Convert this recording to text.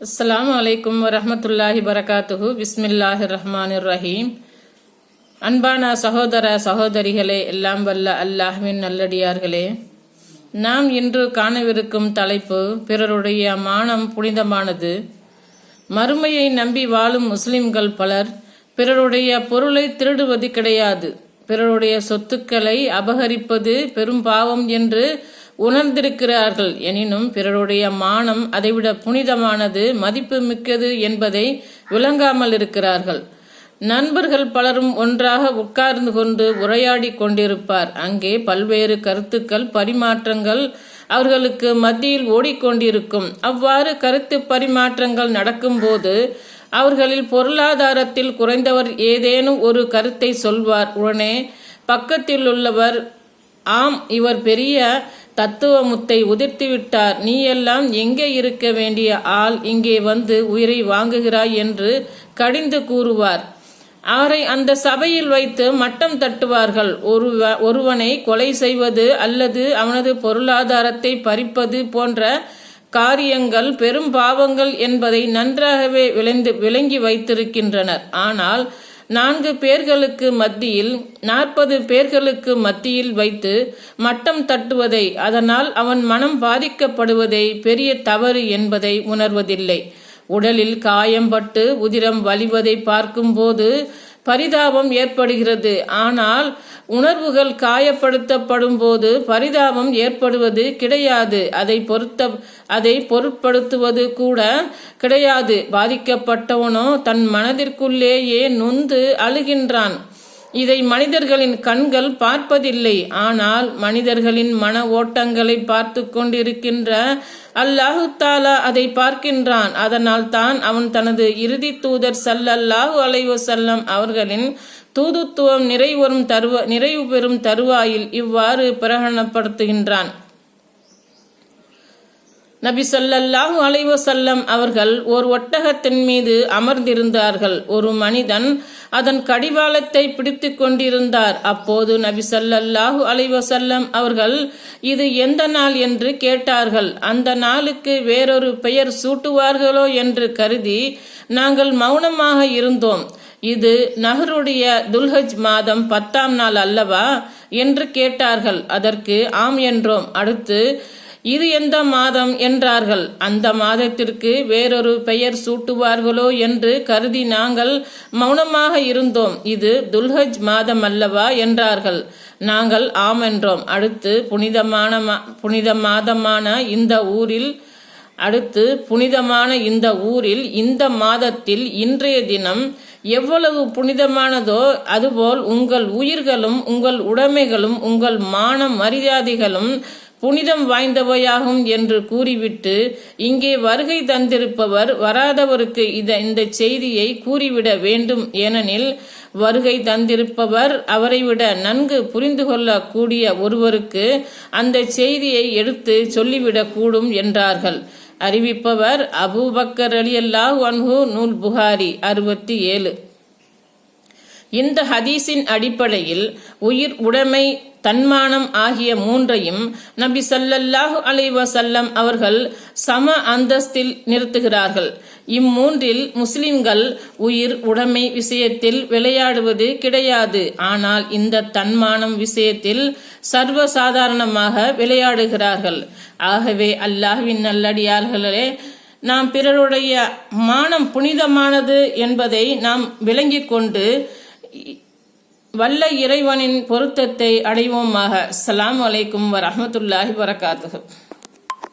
அஸ்லாம் அலைக்கும் வரமத்துல்லாஹி பரகாத்துஹு பிஸ்மில்லாஹிர் ரஹ்மானிர் ரஹீம் அன்பான சகோதர சகோதரிகளே எல்லாம் வல்ல அல்லாஹ்வின் நல்லடியார்களே. நாம் இன்று காணவிருக்கும் தலைப்பு பிறருடைய மானம் புனிதமானது. மறுமையை நம்பி வாழும் முஸ்லிம்கள் பலர் பிறருடைய பொருளை திருடுவது கிடையாது. பிறருடைய சொத்துக்களை அபகரிப்பது பெரும் பாவம் என்று உணர்ந்திருக்கிறார்கள். எனினும் பிறருடைய மானம் அதைவிட புனிதமானது மதிப்பு மிக்கது என்பதை விளங்காமல் இருக்கிறார்கள். நண்பர்கள் பலரும் ஒன்றாக உட்கார்ந்து கொண்டு உரையாடி கொண்டிருப்பார். அங்கே பல்வேறு கருத்துக்கள் பரிமாற்றங்கள் அவர்களுக்கு மத்தியில் ஓடிக்கொண்டிருக்கும். அவ்வாறு கருத்து பரிமாற்றங்கள் நடக்கும்போது அவர்களில் பொருளாதாரத்தில் குறைந்தவர் ஏதேனும் ஒரு கருத்தை சொல்வார். உடனே பக்கத்தில் உள்ளவர் ஆம் இவர் பெரிய தத்துவமுத்தை உதிர்த்து விட்டார் நீ எல்லாம் எங்கே இருக்க வேண்டிய ஆள் இங்கே வந்து உயிரை வாங்குகிறாய் என்று கடிந்து கூறுவார். அவரை அந்த சபையில் வைத்து மட்டம் தட்டுவார்கள். ஒருவ ஒருவனை கொலை செய்வது அல்லது அவனது பொருளாதாரத்தை பறிப்பது போன்ற காரியங்கள் பெரும் பாவங்கள் என்பதை நன்றாகவே விளைந்து விளங்கி வைத்திருக்கின்றனர். ஆனால் நான்கு பேர்களுக்கு மத்தியில் நாற்பது பேர்களுக்கு மத்தியில் வைத்து மட்டம் தட்டுவதை அதனால் அவன் மனம் பாதிக்கப்படுவதை பெரிய தவறு என்பதை உணர்வதில்லை. உடலில் காயம்பட்டு உதிரம் வலிவதை பார்க்கும்போது பரிதாபம் ஏற்படுகிறது. ஆனால் உணர்வுகள் காயப்படுத்தப்படும் போது பரிதாபம் ஏற்படுவது கிடையாது. அதை பொருத்த அதை பொருட்படுத்துவது கூட கிடையாது. பாதிக்கப்பட்டவனோ தன் மனதிற்குள்ளேயே நொந்து அழுகின்றான். இதை மனிதர்களின் கண்கள் பார்ப்பதில்லை. ஆனால் மனிதர்களின் மன ஓட்டங்களை பார்த்து கொண்டிருக்கின்ற அல்லாஹு தாலா அதை பார்க்கின்றான். அதனால் தான் அவன் தனது இறுதி தூதர் சல்லல்லாஹு அலைவ செல்லம் அவர்களின் தூதுத்துவம் நிறைவரும் தருவ நிறைவு பெறும் தருவாயில் இவ்வாறு பிரகடனப்படுத்துகின்றான். நபி சொல்லல்லாஹு அலைவசல்லம் அவர்கள் ஓர் ஒட்டகத்தின் மீது அமர்ந்திருந்தார்கள். ஒரு மனிதன் அதன் கடிவாளத்தை பிடித்து கொண்டிருந்தார். அப்போது நபி சொல்லல்லாஹு அலைவசல்லம் அவர்கள் இது எந்த நாள்? என்று கேட்டார்கள். அந்த நாளுக்கு வேறொரு பெயர் சூட்டுவார்களோ? என்று கருதி நாங்கள் மௌனமாக இருந்தோம். இது நகருடைய துல்ஹஜ் மாதம் பத்தாம் நாள் அல்லவா? என்று கேட்டார்கள். அதற்கு ஆம் என்றோம். அடுத்து இது எந்த மாதம் என்றார்கள். அந்த மாதத்திற்கு வேறொரு பெயர் சூட்டுவார்களோ என்று கருதி நாங்கள் மௌனமாக இருந்தோம். இது துல்ஹஜ் மாதம் அல்லவா என்றார்கள். நாங்கள் ஆம் என்றோம். அடுத்து புனிதமான புனித மாதமான இந்த ஊரில் அடுத்து புனிதமான இந்த ஊரில் இந்த மாதத்தில் இன்றைய தினம் எவ்வளவு புனிதமானதோ அதுபோல் உங்கள் உயிர்களும் உங்கள் உடைமைகளும் உங்கள் மான மரியாதைகளும் புனிதம் வாய்ந்தவையாகும் என்று கூறிவிட்டு இங்கே வருகை தந்திருப்பவர் வராதவருக்கு இத இந்த செய்தியை கூறிவிட வேண்டும் ஏனெனில் வருகை தந்திருப்பவர் அவரை விட நன்கு புரிந்து கொள்ளக்கூடிய ஒருவருக்கு அந்த செய்தியை எடுத்து சொல்லிவிடக்கூடும் என்றார்கள். அறிவிப்பவர் அபூபக்கர் அலி அல்லாஹ் அன்ஹு நூல் புகாரி அறுபத்தி ஏழு. இந்த ஹதீஸின் அடிப்படையில் உயிர் உடைமை தன்மானம் ஆகிய மூன்றையும் நபி சல்லல்லாஹு அலைவசல்லம் அவர்கள் சம அந்தஸ்தில் நிறுத்துகிறார்கள். இம்மூன்றில் முஸ்லிம்கள் உயிர் உடைமை விஷயத்தில் விளையாடுவது கிடையாது. ஆனால் இந்த தன்மானம் விஷயத்தில் சர்வசாதாரணமாக விளையாடுகிறார்கள். ஆகவே அல்லாஹ்வின் நல்லடியார்களே நாம் பிறருடைய மானம் புனிதமானது என்பதை நாம் விளங்கிக் கொண்டு வல்ல இறைவனின் பொருத்தத்தை அடைவோமாக. அஸ்லாம் வலைக்கும் வரமத்துல்லாஹி வரகாத்துகு